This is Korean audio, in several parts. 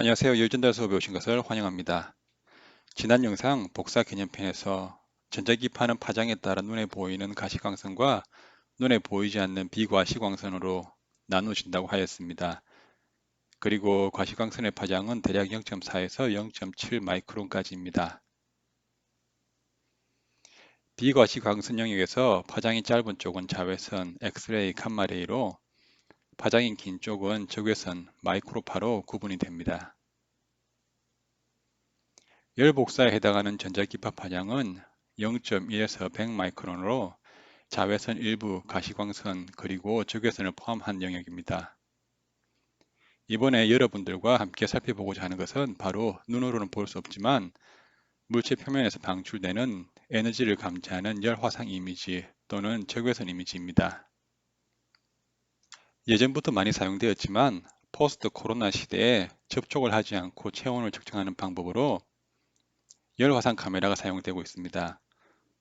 안녕하세요. 열전달 수업에 오신 것을 환영합니다. 지난 영상 복사 개념편에서 전자기파는 파장에 따라 눈에 보이는 가시광선과 눈에 보이지 않는 비과시광선으로 나누어진다고 하였습니다. 그리고 과시광선의 파장은 대략 0.4에서 0.7 마이크론까지입니다. 비과시광선 영역에서 파장이 짧은 쪽은 자외선, 엑스레이, 감마레이로 파장이 긴 쪽은 적외선 마이크로파로 구분이 됩니다. 열 복사에 해당하는 전자기파 파장은 0.1에서 100 마이크론으로 자외선 일부, 가시광선, 그리고 적외선을 포함한 영역입니다. 이번에 여러분들과 함께 살펴보고자 하는 것은 바로 눈으로는 볼 수 없지만 물체 표면에서 방출되는 에너지를 감지하는 열화상 이미지 또는 적외선 이미지입니다. 예전부터 많이 사용되었지만 포스트 코로나 시대에 접촉을 하지 않고 체온을 측정하는 방법으로 열화상 카메라가 사용되고 있습니다.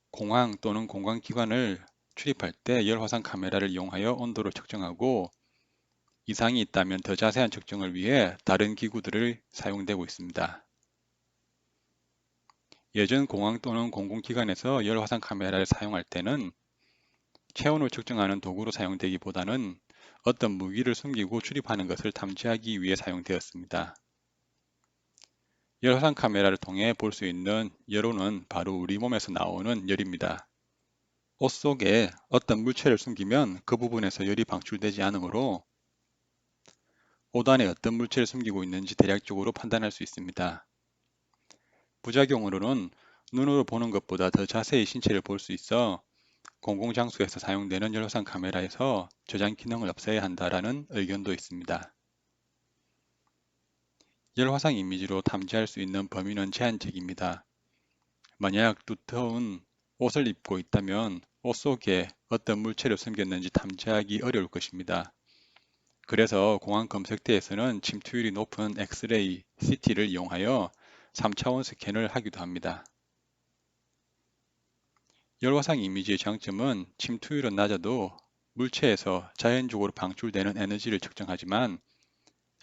공항 또는 공관기관을 출입할 때 열화상 카메라를 이용하여 온도를 측정하고 이상이 있다면 더 자세한 측정을 위해 다른 기구들을 사용되고 있습니다. 예전 공항 또는 공공기관에서 열화상 카메라를 사용할 때는 체온을 측정하는 도구로 사용되기보다는 어떤 무기를 숨기고 출입하는 것을 탐지하기 위해 사용되었습니다. 열화상 카메라를 통해 볼 수 있는 열호는 바로 우리 몸에서 나오는 열입니다. 옷 속에 어떤 물체를 숨기면 그 부분에서 열이 방출되지 않으므로 옷 안에 어떤 물체를 숨기고 있는지 대략적으로 판단할 수 있습니다. 부작용으로는 눈으로 보는 것보다 더 자세히 신체를 볼 수 있어 공공장소에서 사용되는 열화상 카메라에서 저장 기능을 없애야 한다라는 의견도 있습니다. 열화상 이미지로 탐지할 수 있는 범위는 제한적입니다. 만약 두터운 옷을 입고 있다면 옷 속에 어떤 물체를 숨겼는지 탐지하기 어려울 것입니다. 그래서 공항 검색대에서는 침투율이 높은 엑스레이, CT를 이용하여 3차원 스캔을 하기도 합니다. 열화상 이미지의 장점은 침투율은 낮아도 물체에서 자연적으로 방출되는 에너지를 측정하지만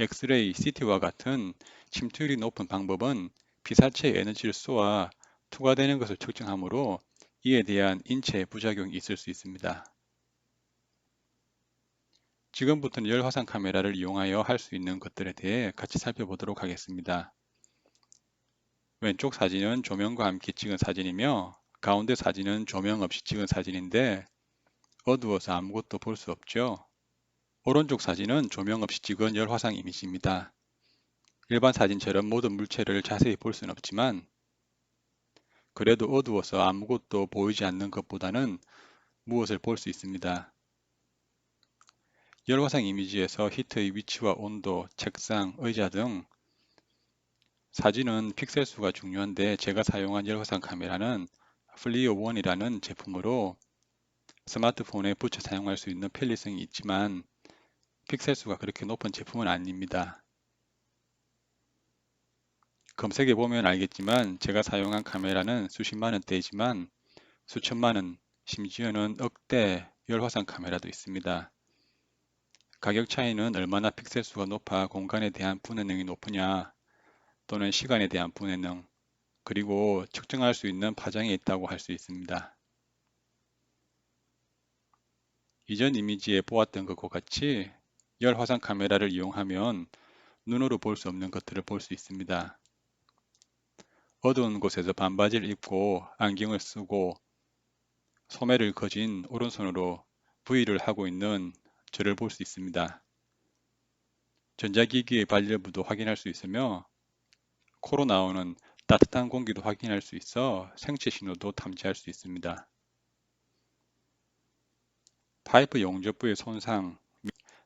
엑스레이, CT와 같은 침투율이 높은 방법은 피사체의 에너지를 쏘아 투과되는 것을 측정하므로 이에 대한 인체 부작용이 있을 수 있습니다. 지금부터는 열화상 카메라를 이용하여 할 수 있는 것들에 대해 같이 살펴보도록 하겠습니다. 왼쪽 사진은 조명과 함께 찍은 사진이며 가운데 사진은 조명 없이 찍은 사진인데 어두워서 아무것도 볼 수 없죠. 오른쪽 사진은 조명 없이 찍은 열화상 이미지입니다. 일반 사진처럼 모든 물체를 자세히 볼 수는 없지만 그래도 어두워서 아무것도 보이지 않는 것보다는 무엇을 볼 수 있습니다. 열화상 이미지에서 히트의 위치와 온도, 책상, 의자 등 사진은 픽셀 수가 중요한데 제가 사용한 열화상 카메라는 플리오 1이라는 제품으로 스마트폰에 붙여 사용할 수 있는 편리성이 있지만 픽셀 수가 그렇게 높은 제품은 아닙니다. 검색해 보면 알겠지만 제가 사용한 카메라는 수십만 원대이지만 수천만 원, 심지어는 억대 열화상 카메라도 있습니다. 가격 차이는 얼마나 픽셀 수가 높아 공간에 대한 분해능이 높으냐 또는 시간에 대한 분해능 그리고 측정할 수 있는 파장이 있다고 할 수 있습니다. 이전 이미지에 보았던 것과 같이 열 화상 카메라를 이용하면 눈으로 볼 수 없는 것들을 볼 수 있습니다. 어두운 곳에서 반바지를 입고 안경을 쓰고 소매를 거진 오른손으로 V를 하고 있는 저를 볼 수 있습니다. 전자기기의 발열부도 확인할 수 있으며 코로 나오는 따뜻한 공기도 확인할 수 있어 생체 신호도 탐지할 수 있습니다. 파이프 용접부의 손상,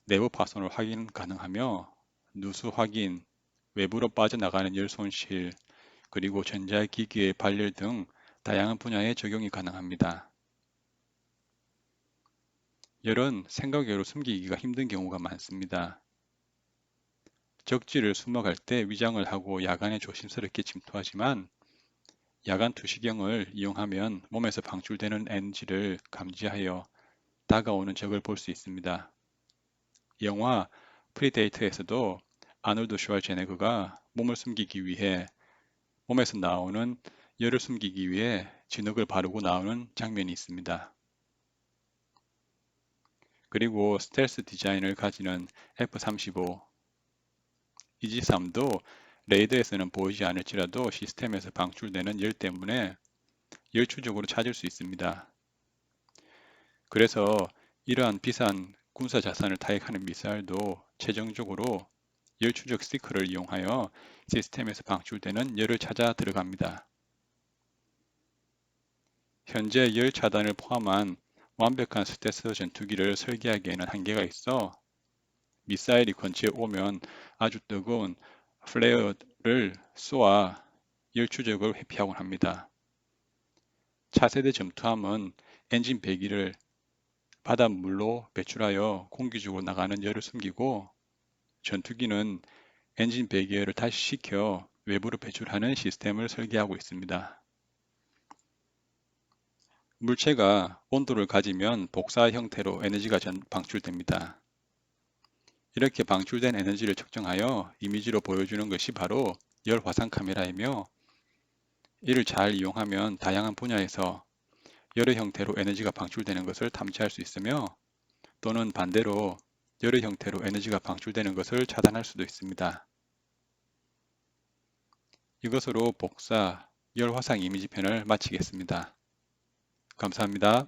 내부 파손을 확인 가능하며 누수 확인, 외부로 빠져나가는 열 손실, 그리고 전자기기의 발열 등 다양한 분야에 적용이 가능합니다. 열은 생각외로 숨기기가 힘든 경우가 많습니다. 적지를 숨어갈 때 위장을 하고 야간에 조심스럽게 침투하지만 야간 투시경을 이용하면 몸에서 방출되는 에너지를 감지하여 다가오는 적을 볼 수 있습니다. 영화 프리데이터에서도 아놀드 슈왈제네거가 몸을 숨기기 위해 몸에서 나오는 열을 숨기기 위해 진흙을 바르고 나오는 장면이 있습니다. 그리고 스텔스 디자인을 가지는 F-35 이지3도 레이더에서는 보이지 않을지라도 시스템에서 방출되는 열 때문에 열 추적으로 찾을 수 있습니다. 그래서 이러한 비싼 군사 자산을 타격하는 미사일도 최종적으로 열 추적 스티커를 이용하여 시스템에서 방출되는 열을 찾아 들어갑니다. 현재 열 차단을 포함한 완벽한 스텔스 전투기를 설계하기에는 한계가 있어 미사일이 근처에 오면 아주 뜨거운 플레어를 쏘아 열 추적을 회피하곤 합니다. 차세대 점투함은 엔진 배기를 바닷물로 배출하여 공기 중으로 나가는 열을 숨기고 전투기는 엔진 배기열을 다시 식혀 외부로 배출하는 시스템을 설계하고 있습니다. 물체가 온도를 가지면 복사 형태로 에너지가 전 방출됩니다. 이렇게 방출된 에너지를 측정하여 이미지로 보여주는 것이 바로 열 화상 카메라이며 이를 잘 이용하면 다양한 분야에서 열의 형태로 에너지가 방출되는 것을 탐지할 수 있으며 또는 반대로 열의 형태로 에너지가 방출되는 것을 차단할 수도 있습니다. 이것으로 복사 열 화상 이미지 편을 마치겠습니다. 감사합니다.